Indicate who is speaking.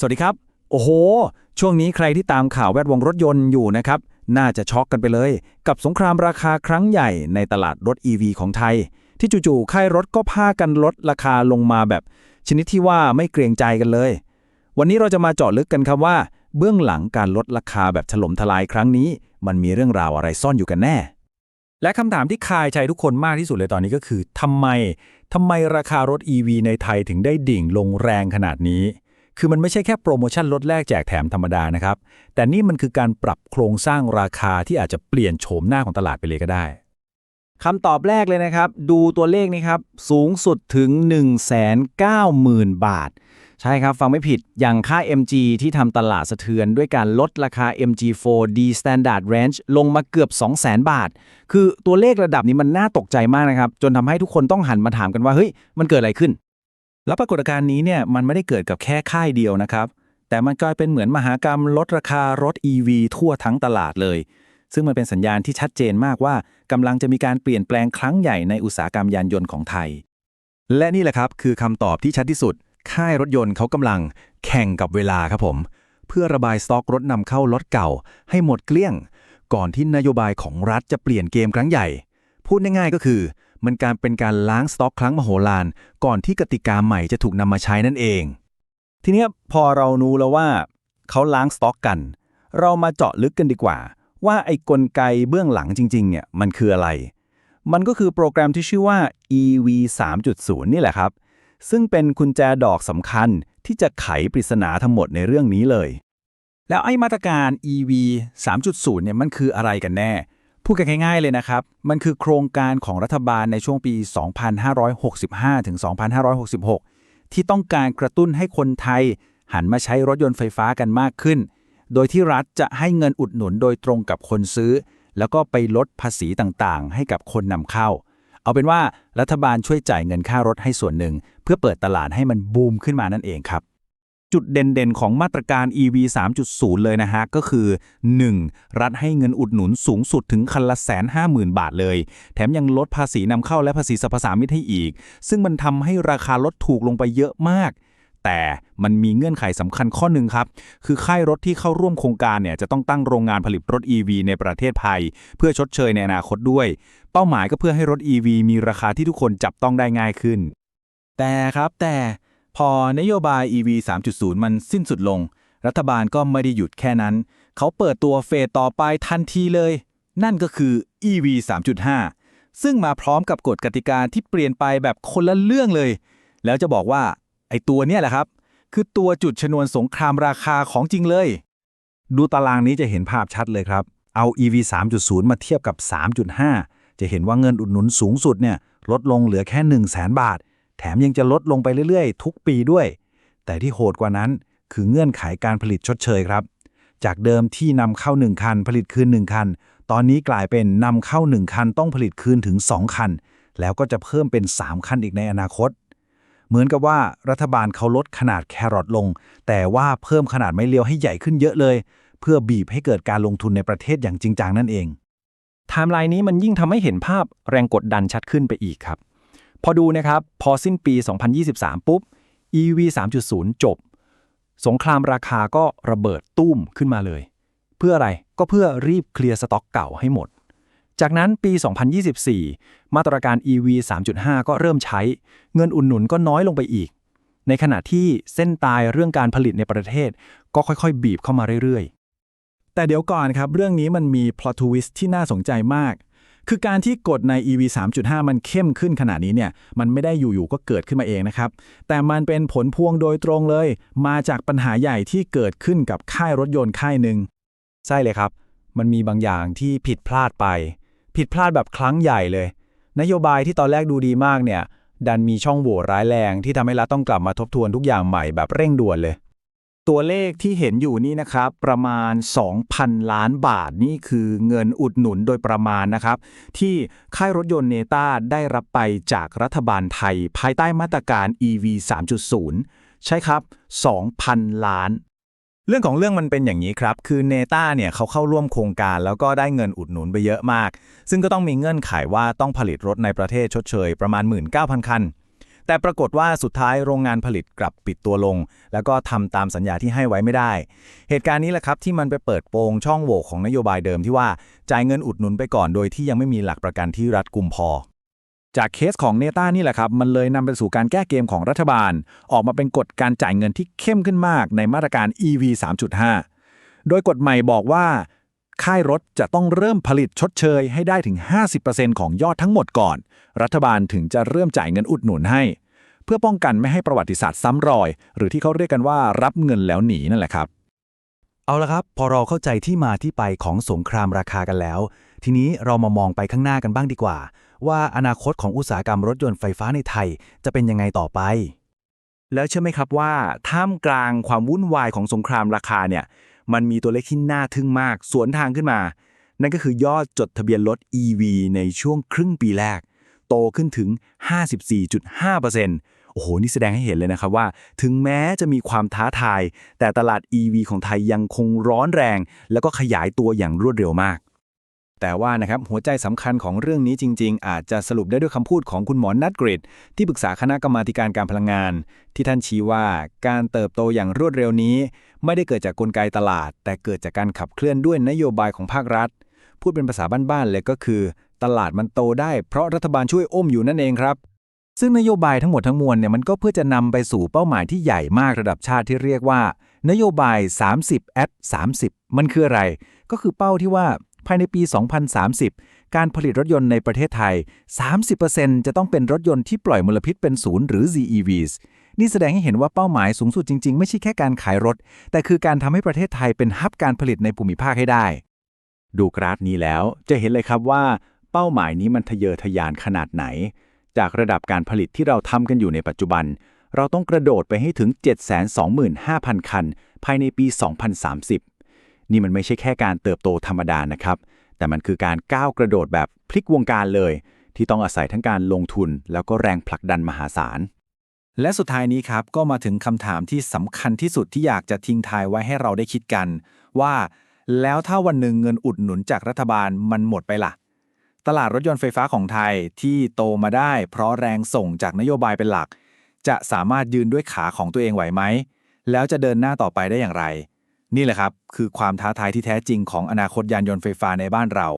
Speaker 1: สวัสดีครับ โอ้โห ช่วงนี้ใครที่ตามข่าวแวดวงรถยนต์อยู่นะครับ น่าจะช็อกกันไปเลย กับสงครามราคาครั้งใหญ่ในตลาดรถ EV ของไทย ที่จู่ๆค่ายรถก็พากันลดราคาลงมาแบบ ชนิดที่ว่าไม่เกรงใจกันเลย วันนี้เราจะมาเจาะลึกกันครับว่า เบื้องหลังการลดราคาแบบถล่มทลายครั้งนี้ มันมีเรื่องราวอะไรซ่อนอยู่กันแน่ และคำถามที่คายใจทุกคนมากที่สุดเลยตอนนี้ก็คือทำไมทำไมราคารถ EV ในไทยถึงได้ดิ่งลงแรงขนาดนี้ คือมันไม่ใช่แค่โปรโมชั่นลดแลกแจกแถมธรรมดานะครับ แต่นี่มันคือการปรับโครงสร้างราคาที่อาจจะเปลี่ยนโฉมหน้าของตลาดไปเลยก็ได้คำตอบแรกเลยนะครับ ดูตัวเลขนี้ครับ สูงสุดถึง 190,000 บาท ใช่ครับ ฟังไม่ผิดอย่างค่า MG ที่ทำตลาดสะเทือนด้วยการลดราคา MG4D Standard Range ลงมาเกือบ 200,000 บาท คือตัวเลขระดับนี้มันน่าตกใจมากนะครับ จนทำให้ทุกคนต้องหันมาถามกันว่า เฮ้ย มันเกิดอะไรขึ้น แล้วปรากฏการณ์นี้เนี่ยมันไม่ได้เกิดกับแค่ค่ายเดียวนะครับ แต่มันกลายเป็นเหมือนมหากรรมลดราคารถ EV ทั่วทั้งตลาดเลย ซึ่งมันเป็นสัญญาณที่ชัดเจนมากว่ากำลังจะมีการเปลี่ยนแปลงครั้งใหญ่ในอุตสาหกรรมยานยนต์ของไทย
Speaker 2: และนี่แหละครับคือคำตอบที่ชัดที่สุด ค่ายรถยนต์เขากำลังแข่งกับเวลาครับผม เพื่อระบายสต็อกรถนำเข้ารถเก่า ให้หมดเกลี้ยง ก่อนที่นโยบายของรัฐจะเปลี่ยนเกมครั้งใหญ่ พูดง่ายๆก็คือ มันการเป็นการล้างสต็อกครั้งมโหฬารก่อนที่กติกาใหม่จะถูกนำมาใช้นั่นเอง
Speaker 1: ทีนี้พอเรารู้แล้วว่า เขาล้างสต็อกกัน เรามาเจาะลึกกันดีกว่า ว่าไอ้กลไกเบื้องหลังจริงๆเนี่ยมันคืออะไร มันก็คือโปรแกรมที่ชื่อว่า EV 3.0 นี่แหละครับ ซึ่งเป็นกุญแจดอกสำคัญที่จะไขปริศนาทั้งหมดในเรื่องนี้เลย แล้วไอ้มาตรการ EV 3.0เนี่ยมันคืออะไรกันแน่ พูดกันง่ายๆเลยนะครับ มันคือโครงการของรัฐบาลในช่วงปี 2565 ถึง 2566 ที่ต้องการกระตุ้นให้คนไทย หันมาใช้รถยนต์ไฟฟ้ากันมากขึ้น โดยที่รัฐจะให้เงินอุดหนุนโดยตรงกับคนซื้อ แล้วก็ไปลดภาษีต่างๆ ให้กับคนนำเข้า เอาเป็นว่ารัฐบาลช่วยจ่ายเงินค่ารถให้ส่วนหนึ่ง เพื่อเปิดตลาดให้มันบูมขึ้นมานั่นเองครับ จุดเด่นๆ ของมาตรการ EV 3.0 เลยนะฮะ ก็คือ 1. รัฐให้เงินอุดหนุนสูงสุดถึงคันละแสนห้าหมื่นบาทเลย แถมยังลดภาษีนำเข้าและภาษีสรรพสามิตให้อีก ซึ่งมันทำให้ราคารถถูกลงไปเยอะมากแต่มันมีเงื่อนไขสำคัญข้อหนึ่งครับ คือค่ายรถที่เข้าร่วมโครงการเนี่ยจะต้องตั้งโรงงานผลิตรถ EV ในประเทศไทย เพื่อชดเชยในอนาคตด้วย เป้าหมายก็เพื่อให้รถ EV มีราคาที่ทุกคนจับต้องได้ง่ายขึ้น แต่ครับแต่ พอนโยบาย EV 3.0 มันสิ้นสุดลง รัฐบาลก็ไม่ได้หยุดแค่นั้น เขาเปิดตัวเฟสต่อไปทันทีเลย นั่นก็คือ EV 3.5 ซึ่งมาพร้อมกับกฎกติกาที่เปลี่ยนไปแบบคนละเรื่องเลย แล้วจะบอกว่า ไอ้ตัวเนี้ยแหละครับ คือตัวจุดชนวนสงครามราคาของจริงเลย ดูตารางนี้จะเห็นภาพชัดเลยครับ เอา EV 3.0 มาเทียบกับ 3.5 จะเห็นว่าเงินอุดหนุนสูงสุดเนี่ยลดลงเหลือแค่ 1 0 0 0 0แบาท แถมยังจะลดลงไปเรื่อยๆ ทุกปีด้วย แต่ที่โหดกว่านั้นคือเงื่อนไขการผลิตชดเชยครับ จากเดิมที่นำเข้า 1 คัน ผลิตคืน 1 คัน ตอนนี้กลายเป็นนำเข้า 1 คันต้องผลิตคืนถึง 2 คัน แล้วก็จะเพิ่มเป็น 3 คันอีกในอนาคต เหมือนกับว่ารัฐบาลเขาลดขนาดแครอทลง แต่ว่าเพิ่มขนาดไม้เรียวให้ใหญ่ขึ้นเยอะเลย เพื่อบีบให้เกิดการลงทุนในประเทศอย่างจริงจังนั่นเองไทม์ไลน์นี้มันยิ่งทำให้เห็นภาพแรงกดดันชัดขึ้นไปอีกครับ พอดูนะครับ พอสิ้นปี 2023 ปุ๊บ EV 3.0 จบ สงครามราคาก็ระเบิดตุ้มขึ้นมาเลย เพื่ออะไรก็เพื่อรีบเคลียร์สต็อกเก่าให้หมด จากนั้นปี 2024 มาตรการ EV 3.5 ก็เริ่มใช้ เงินอุดหนุนก็น้อยลงไปอีก ในขณะที่เส้นตายเรื่องการผลิตในประเทศ ก็ค่อยๆ บีบเข้ามาเรื่อยๆ แต่เดี๋ยวก่อนครับ เรื่องนี้มันมี plot twist ที่น่าสนใจมาก คือการที่กฎใน EV 3.5 มันเข้มขึ้นขนาดนี้เนี่ย มันไม่ได้อยู่ๆก็เกิดขึ้นมาเองนะครับ แต่มันเป็นผลพวงโดยตรงเลย มาจากปัญหาใหญ่ที่เกิดขึ้นกับค่ายรถยนต์ค่ายหนึ่งใช่เลยครับ มันมีบางอย่างที่ผิดพลาดไป ผิดพลาดแบบครั้งใหญ่เลย นโยบายที่ตอนแรกดูดีมากเนี่ย ดันมีช่องโหว่ร้ายแรงที่ทำให้รัฐต้องกลับมาทบทวนทุกอย่างใหม่แบบเร่งด่วนเลย ตัวเลขที่เห็นอยู่นี่นะครับ ประมาณ 2,000 ล้านบาทนี่คือเงินอุดหนุนโดยประมาณนะครับ ที่ค่ายรถยนต์เนต้าได้รับไปจากรัฐบาลไทย ภายใต้มาตรการ EV 3.0 ใช่ครับ 2,000 ล้าน เรื่องของเรื่องมันเป็นอย่างนี้ครับ คือเนต้าเนี่ยเขาเข้าร่วมโครงการแล้วก็ได้เงินอุดหนุนไปเยอะมาก ซึ่งก็ต้องมีเงื่อนไขว่าต้องผลิตรถในประเทศชดเชย ประมาณ 19,000 คัน แต่ปรากฏว่าสุดท้ายโรงงานผลิตกลับปิดตัวลง แล้วก็ทำตามสัญญาที่ให้ไว้ไม่ได้ เหตุการณ์นี้แหละครับที่มันไปเปิดโปงช่องโหว่ของนโยบายเดิมที่ว่าจ่ายเงินอุดหนุนไปก่อนโดยที่ยังไม่มีหลักประกันที่รัดกุมพอ
Speaker 2: จากเคสของเนต้านี่แหละครับ มันเลยนำไปสู่การแก้เกมของรัฐบาล ออกมาเป็นกฎการจ่ายเงินที่เข้มขึ้นมากในมาตรการ EV 3.5 โดยกฎใหม่บอกว่า ค่ายรถจะต้องเริ่มผลิตชดเชยให้ได้ถึง 50%ของยอดทั้งหมดก่อน รัฐบาลถึงจะเริ่มจ่ายเงินอุดหนุนให้ เพื่อป้องกันไม่ให้ประวัติศาสตร์ซ้ำรอย หรือที่เขาเรียกกันว่ารับเงินแล้วหนีนั่นแหละครับ
Speaker 1: เอาละครับ พอเราเข้าใจที่มาที่ไปของสงครามราคากันแล้ว ทีนี้เรามามองไปข้างหน้ากันบ้างดีกว่า ว่าอนาคตของอุตสาหกรรมรถยนต์ไฟฟ้าในไทย จะเป็นยังไงต่อไป แล้วเชื่อไหมครับว่าท่ามกลางความวุ่นวายของสงครามราคาเนี่ย มันมีตัวเลขที่น่าทึ่งมาก สวนทางขึ้นมา นั่นก็คือยอดจดทะเบียนรถ EV ในช่วงครึ่งปีแรก โตขึ้นถึง 54.5%โอ้โห นี่แสดงให้เห็นเลยนะครับว่า ถึงแม้จะมีความท้าทาย แต่ตลาด EV ของไทยยังคงร้อนแรง แล้วก็ขยายตัวอย่างรวดเร็วมาก แต่ว่านะครับหัวใจสำคัญของเรื่องนี้จริง ๆ อาจจะสรุปได้ด้วยคำพูดของคุณหมอนัทกริดที่ปรึกษาคณะกรรมาการการพลังงาน ที่ท่านชี้ว่าการเติบโตอย่างรวดเร็วนี้ ไม่ได้เกิดจากกลไกตลาด แต่เกิดจากการขับเคลื่อนด้วยนโยบายของภาครัฐ พูดเป็นภาษาบ้านๆเลยก็คือ ตลาดมันโตได้เพราะรัฐบาลช่วยอ้มอยู่นั่นเองครับซึ่งนโยบายทั้งหมดทั้งมวลเนี่ยมันก็เพื่อจะนำไปสู่เป้าหมายที่ใหญ่มากระดับชาติที่เรียกว่า นโยบาย 30 at 30 มันคืออะไร ก็คือเป้าที่ว่า ภายในปี 2030 การผลิตรถยนต์ในประเทศไทย 30%จะต้องเป็นรถยนต์ที่ปล่อยมลพิษเป็นศูนย์หรือ ZEVs นี่แสดงให้เห็นว่าเป้าหมายสูงสุดจริงๆ ไม่ใช่แค่การขายรถ แต่คือการทำให้ประเทศไทยเป็นฮับการผลิตในภูมิภาคให้ได้ ดูกราฟนี้แล้วจะเห็นเลยครับว่า เป้าหมายนี้มันทะเยอทะยานขนาดไหน จากระดับการผลิตที่เราทำกันอยู่ในปัจจุบัน เราต้องกระโดดไปให้ถึง 725,000 คัน ภายในปี 2030 นี่มันไม่ใช่แค่การเติบโตธรรมดานะครับ แต่มันคือการก้าวกระโดดแบบพลิกวงการเลย ที่ต้องอาศัยทั้งการลงทุน แล้วก็แรงผลักดันมหาศาล และสุดท้ายนี้ครับก็มาถึงคำถามที่สำคัญที่สุดที่อยากจะทิ้งทายไว้ให้เราได้คิดกัน ว่าแล้วถ้าวันหนึ่งเงินอุดหนุนจากรัฐบาลมันหมดไปล่ะ ตลาดรถยนต์ไฟฟ้าของไทยที่โตมาได้ เพราะแรงส่งจากนโยบายเป็นหลัก จะสามารถยืนด้วยขาของตัวเองไหวไหมแล้วจะเดินหน้าต่อไปได้อย่างไร นี่แหละครับ คือความท้าทายที่แท้จริงของอนาคตยานยนต์ไฟฟ้าในบ้านเรา